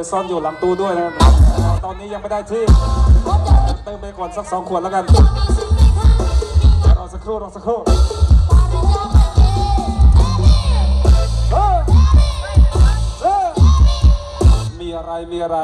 ยซ่อนอยู่หลังตู้ด้วยนะครับ ตอนนี้ยังไม่ได้ที่เติมไปก่อนสักสองขวดแล้วกันรอสักครู่รอสักครู่มีอะไรมีอะไร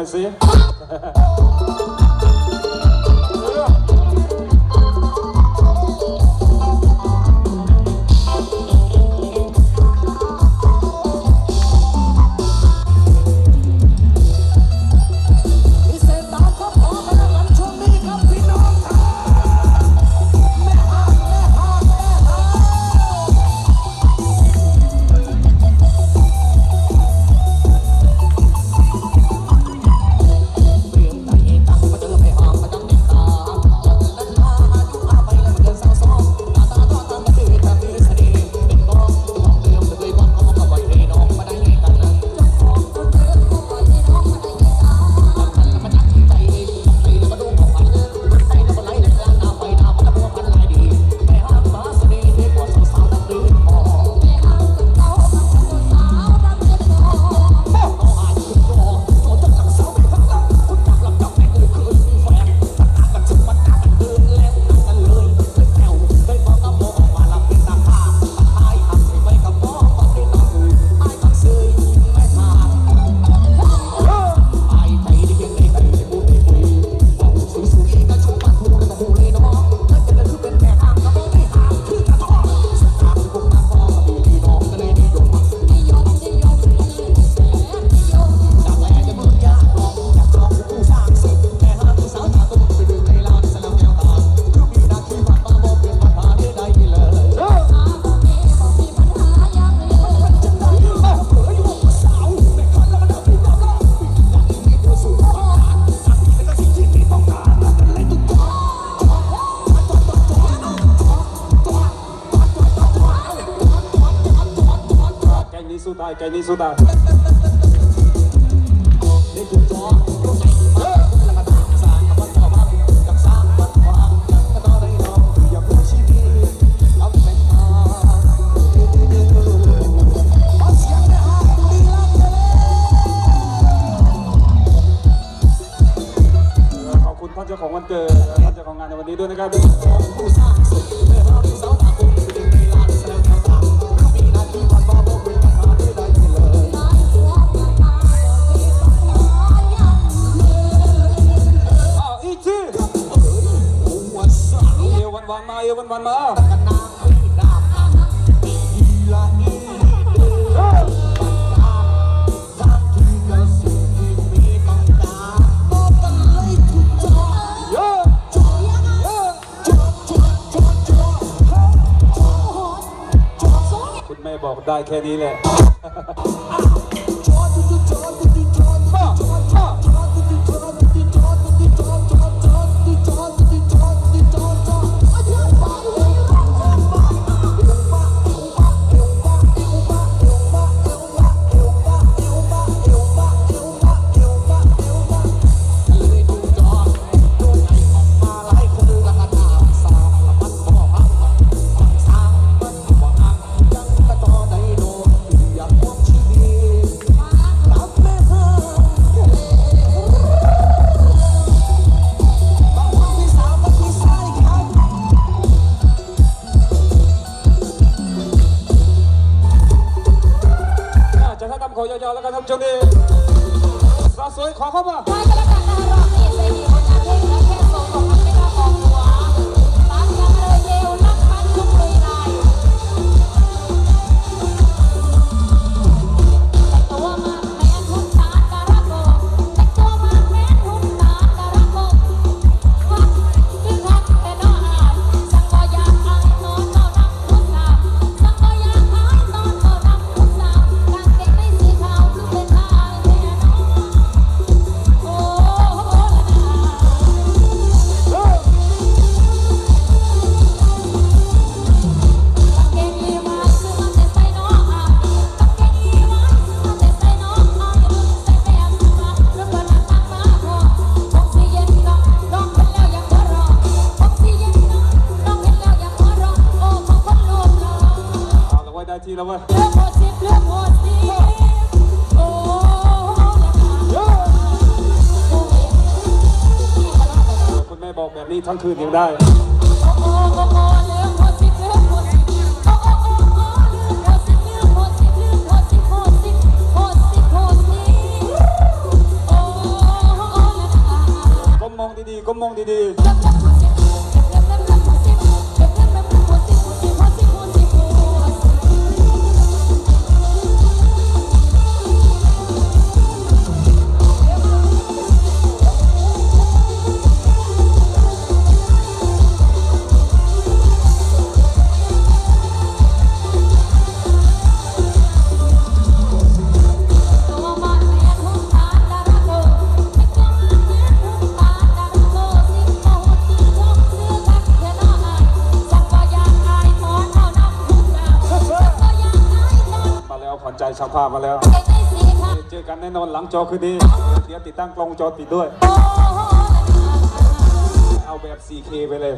Hannesi. ไหนโชว์ให้ดูหน่อยสิแกงนี้สู้ตายแกงนี้สู้ตายขอบคุณท่านเจ้าของวันเกิดท่านเจ้าของงานในวันนี้ด้วยนะครับ แค่นี้แหละ নির্বাচনে খবর ด้ทีแล้วเว้ยคุณแม่บอกแบบนี้ทั้งคืนยังได้ ก้มมองดีๆ ก้มมองดีๆ นอนหลังจอคือดี เดี๋ยวติดตั้งกล้องงจอติดด้วย เอาแบบ 4K ไปเลย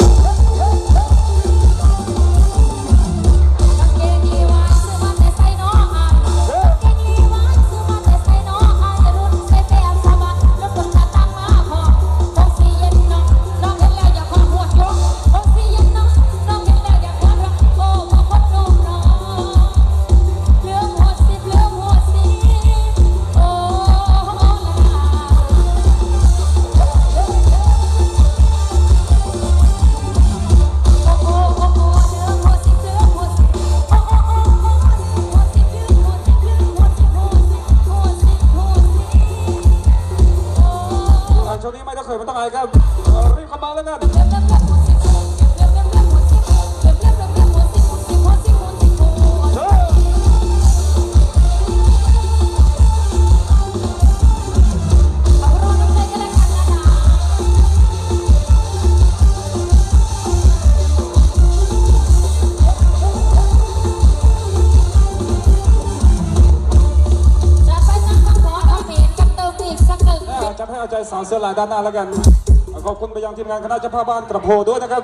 สาวเสื้อลายด้านหน้าแล้วกัน ขอบคุณไปยังทีมงานคณะเจ้าภาพบ้านกระโพด้วยนะครับ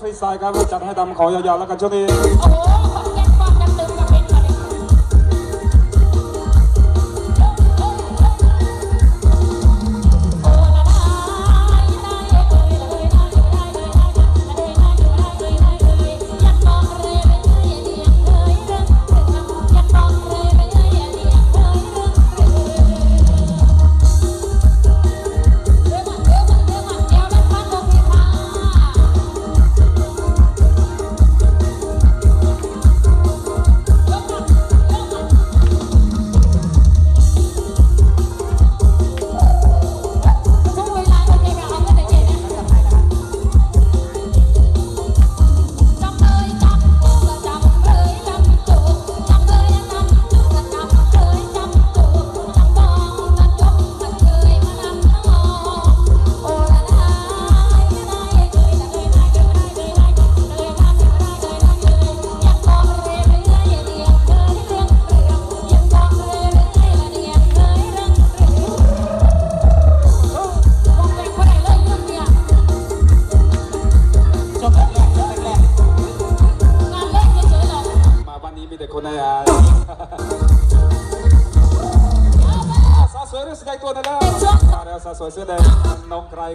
ฟรีสไตล์ครับจัดให้ทำขอยาวๆแล้วกันช่วงนี้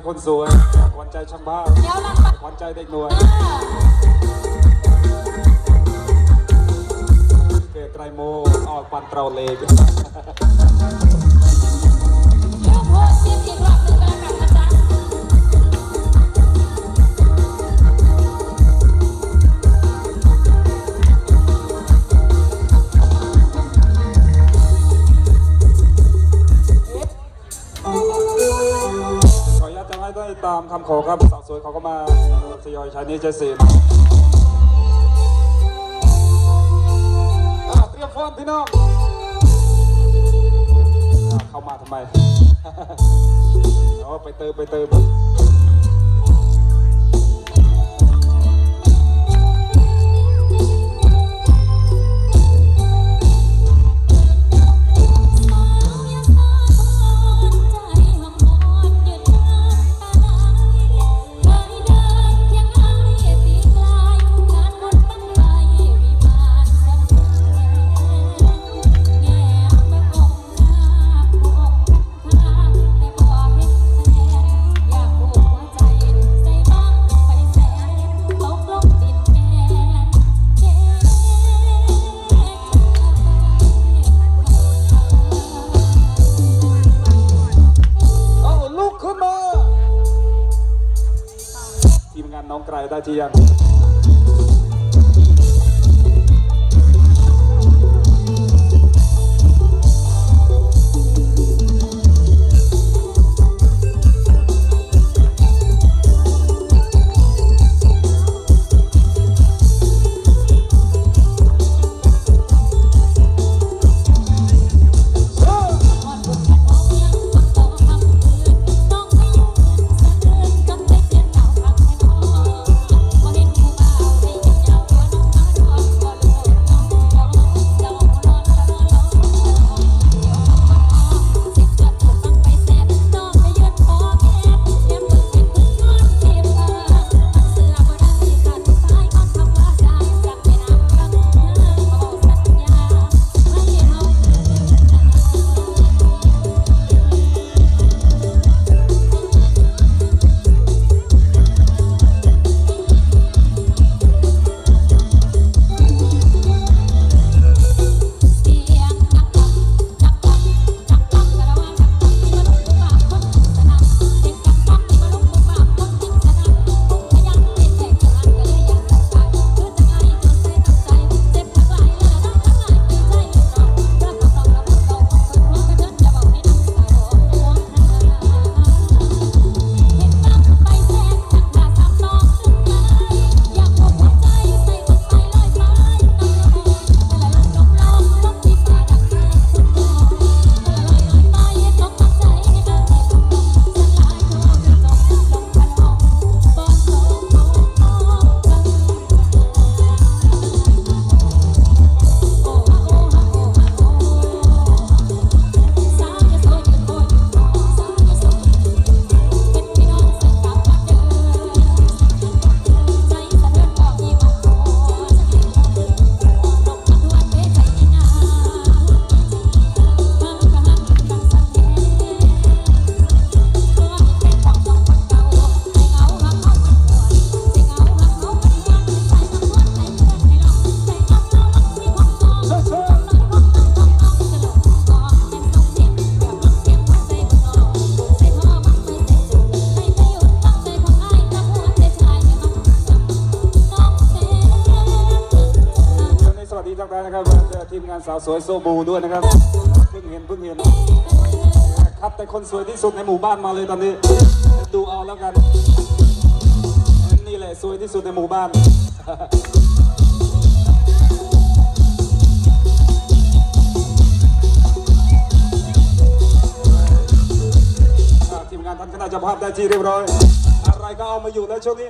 คนสวยวันใจช่างภาพวันใจเด็กหน่วย โคครับสาวสวยเขาก็มาสยอยชายนี้เจสิบเตรียมพร้อมพี่น้องเข้ามาทำไมเอาไปเติมไปเติมาจียังานะครับทีมงานสาวสวยโซบูด้วยนะครับเพิ่งเห็นเพิ่งเห็นคัดแต่คนสวยที่สุดในหมู่บ้านมาเลยตอนนี้ ดูเอาแล้วกัน นี่แหละสวยที่สุดในหมู่บ้านทีมงานท่านคณะเจ้าภาพได้ที่เรียบร้อย อะไรก็เอามาอยู่แล้วช่วงนี้